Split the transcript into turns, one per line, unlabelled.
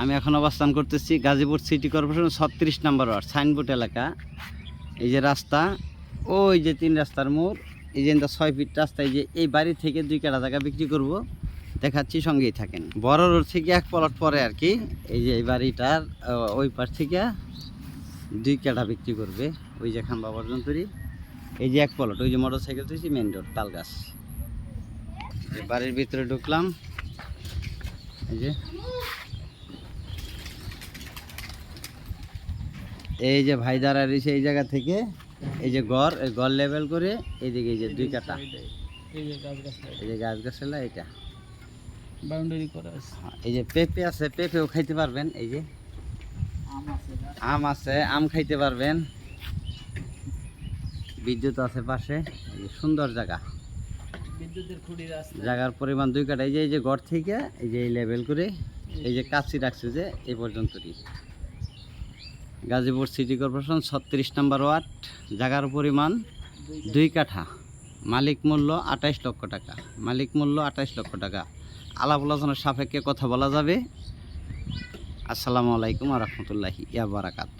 আমি এখন অবস্থান করতেছি গাজীপুর সিটি কর্পোরেশন ছত্রিশ নম্বর ওয়ার্ড, সাইনবোর্ড এলাকা। এই যে রাস্তা, ওই যে তিন রাস্তার মোড়, এই যে ছয় ফিট রাস্তা, এই যে এই বাড়ি থেকে দুই কাটা জায়গা বিক্রি করব। দেখাচ্ছি সঙ্গেই থাকেন। বড় রোড থেকে এক পলট পরে আর কি, এই যে এই বাড়িটার ওই পার থেকে দুই কাটা বিক্রি করবে, ওই যে খাম্বা পর্যন্তই এই যে এক পলট, ওই যে মোটর সাইকেল তুলছি মেন রোড তালগাছ বাড়ির ভিতরে ঢুকলাম। এই যে এই যে ভাই দাঁড়া রয়েছে এই জায়গা থেকে এই যে গড় এই গড় লেভেল করে এইদিকে এই যে দুই কাটা
এই যে গাছ গাছটা
এই যে গাছ গাছলা এটা
বাউন্ডারি করা আছে
হ্যাঁ, এই যে পেঁপে আছে পেঁপেও খাইতে পারবেন এই যে
আম আছে
আম আছে আম খাইতে পারবেন বিদ্যুৎ আছে পাশে এই যে সুন্দর জায়গা জায়গার পরিমাণ দুই কাটা এই যে এই যে গড় থেকে এই যে এই লেভেল করে এই যে কাছি রাখছে যে এই পর্যন্তই গাজীপুর সিটি কর্পোরেশন, ছত্রিশ নম্বর ওয়ার্ড জায়গার পরিমাণ দুই কাঠা। মালিক মূল্য আঠাইশ লক্ষ টাকা। মালিক মূল্য আঠাইশ লক্ষ টাকা। আলাপ আলোচনার সাপেক্ষে কথা বলা যাবে। আসসালামু আলাইকুম রহমতুল্লাহি ইয়া বারাকাত